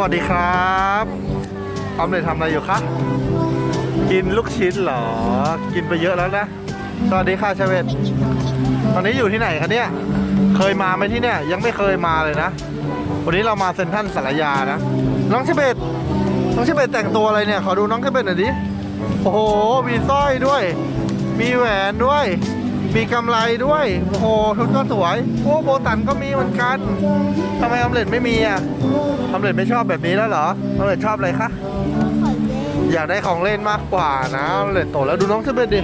วัสดีครับออมเล็ตทำอะไรอยู่คะกินลูกชิ้นเหรอ กินไปเยอะแล้วนะ สวัสดีค่ะชเวตตอนนี้อยู่ที่ไหนคะเนี่ย เคยมาไหมที่เนี่ย ยังไม่เคยมาเลยนะ วันนี้เรามาเซ็นทรัลสารยานะ น้องชเบตน้องชเบตแต่งตัวอะไรเนี่ย ขอดูน้องชเบตหน่อยดิ โอ้โห มีสร้อยด้วย มีแหวนด้วย มีกำไรด้วย โอ้โหชุดก็สวย โอ้โบตันก็มีเหมือนกันทำไมออมเล็ตไม่มีอะออมเล็ตไม่ชอบแบบนี้แล้วเหรอออมเล็ตชอบอะไรคะอยากได้ของเล่นมากกว่านะออมเล็ตโตแล้วดูน้องเชเบตดิ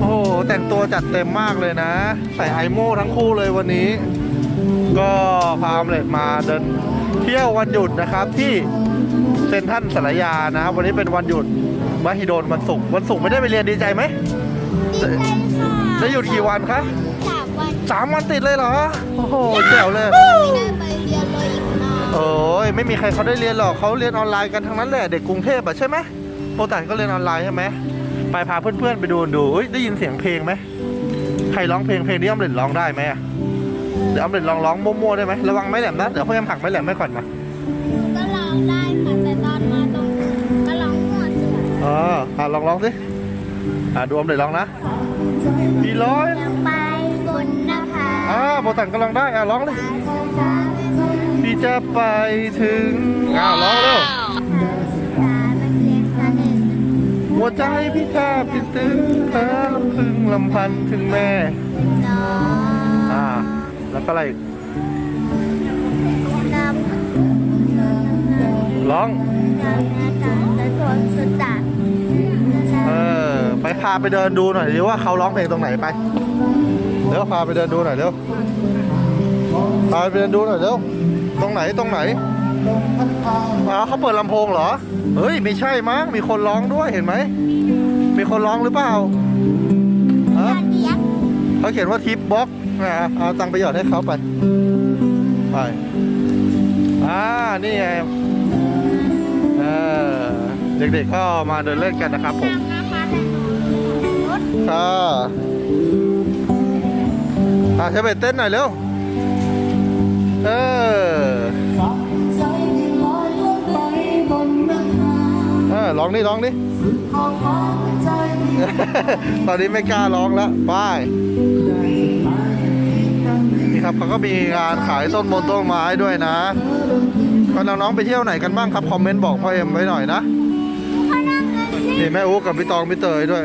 โอ้โหแต่งตัวจัดเต็มมากเลยนะ ใส่ไอโม่ทั้งคู่เลยวันนี้ ก็พาออมเล็ตมาเดินเที่ยววันหยุดนะครับที่เซนทรัลสารยานะวันนี้เป็นวันหยุดมหิดลวันศุกร์วันศุกร์ไม่ได้ไปเรียนดีใจไหมดีใจค่ะ ได้หยุดกี่วันคะสามวันสามวันติดเลยเหรอ โอ้โหแจ๋วเลย ไม่ได้ไปเรียนเลยอีกนานโอ้ยไม่มีใครเขาได้เรียนหรอกเขาเรียนออนไลน์กันทั้งนั้นแหละเด็กกรุงเทพอะใช่ไหมโปรตันก็เรียนออนไลน์ใช่ไหมไปพาเพื่อนๆไปดูดูเอ้ยได้ยินเสียงเพลงไหมใครร้องเพลงเพลงนี้ออมเล็ตร้องได้ไหมอะเดี๋ยวออมเล็ตลองร้องมั่วๆได้ไหมระวังไม้แหลมนะเดี๋ยวพ่อยังผลักไม้แหลมไม่ก่อนมาก็ร้องได้ค่ะแต่ตอนมาตรงก็ร้องหัวเสืออ๋ออะลองร้องสิอะดูออมเล็ตร้องนะ พี่ร้อยจะไปบนนภาอ่าโปรตันก็ร้องได้อะร้องเลยพี่จะไปถึงอ้าวร้องเร็วหัวใจพี่แทบติดตึงเธอลำพึงลำพันถึงแม่อ่าแล้วก็อะไรอีกร้องเออไป พาไปเดินดูหน่อยดิว่าเขาร้องเพลงตรงไหนไปเดี๋ยวพาไปเดินดูหน่อยเร็วพาไปเดินดูหน่อยเร็วตรงไหนตรงไหนอ๋อเขาเปิดลำโพงเหรอเฮ้ยไม่ใช่มั้งมีคนร้องด้วยเห็นไหมมีคนร้องหรือเปล่าฮะเขาเขียนว่าทิปบ็อกนะเอาตังไปหยอดให้เขาไปไปอ่านี่ไงเออเด็กๆก็มาเดินเล่นกันนะครับผม ค่ะอ่าใช้เบ็ดเต้นหน่อยเร็ว เออเออร้องนี่ร้องนี่ตอนนี้ไม่กล้าร้องแล้วบายนี่ครับเขาก็มีงานขายต้นมนต้นไม้ด้วยนะก็น้องๆไปเที่ยวไหนกันบ้างครับ คอมเมนต์บอกพ่อเอ็มไว้หน่อยนะนี่แม่อุ๊กับพี่ตองพี่เตยด้วย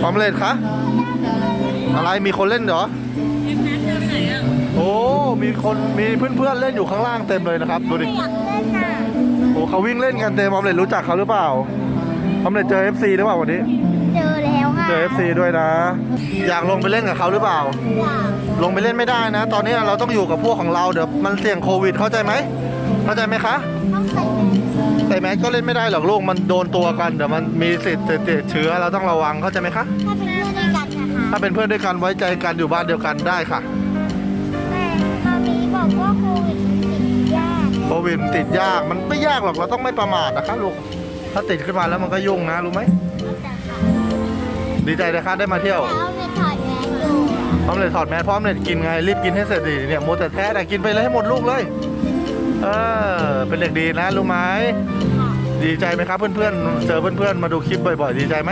พร้อมเล่นคะ อะไรมีคนเล่นเหรอโอ้มีคนมีเพื่อนๆเล่นอยู่ข้างล่างเต็มเลยนะครับดูดิอยากเล่นน่ะโอ้เขาวิ่งเล่นกันเต็มออมเล็ตรู้จักเขาหรือเปล่าออมเล็ตเจอ FC หรือเปล่าวันนี้ เจอแล้วค่ะเจอ FC ด้วยนะ อยากลงไปเล่นกับเขาหรือเปล่าอยากลงไปเล่นไม่ได้นะ ตอนนี้เราต้องอยู่กับพวกของเราเดี๋ยวมันเสี่ยงโควิดเข้าใจไหม เข้าใจไหมคะต้องใส่แมสใส่แมสก็เล่นไม่ได้หรอกลูกมันโดนตัวกันเดี๋ยวมันมีสิทธิ์ติดเชื้อเราต้องระวังเข้าใจไหมคะ ถ้าเป็นเพื่อนด้วยกันนะคะถ้าเป็นเพื่อนด้วยกันไว้ใจกันอยู่บ้านเดียวกันได้ค่ะแต่ตอนนี้บอกว่าโควิดติดยากโควิดติดยากมันไม่ยากหรอกเราต้องไม่ประมาทนะคะลูกถ้าติดขึ้นมาแล้วมันก็ยุ่งนะรู้ไหมแต่ค่ะดีใจนะคะได้มาเที่ยว แล้วในถอดแมสอยู่พร้อมเลยถอดแมสพร้อมเลยกินไงรีบกินให้เสร็จดิเนี่ยโมวแต่แท้แต่กินไปเลยให้หมดลูกเลย เออ เป็นเด็กดีนะรู้ไหมค่ะดีใจไหมครับเพื่อนๆเจอเพื่อนๆมาดูคลิปบ่อยๆ ดีใจไหม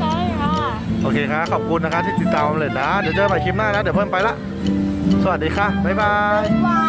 ใช่ค่ะโอเคครับขอบคุณนะครับที่ติดตามเลยนะ เดี๋ยวเจอกันใหม่คลิปหน้านะ เดี๋ยวเพื่อนไปละ สวัสดีค่ะ บ๊ายบายบาย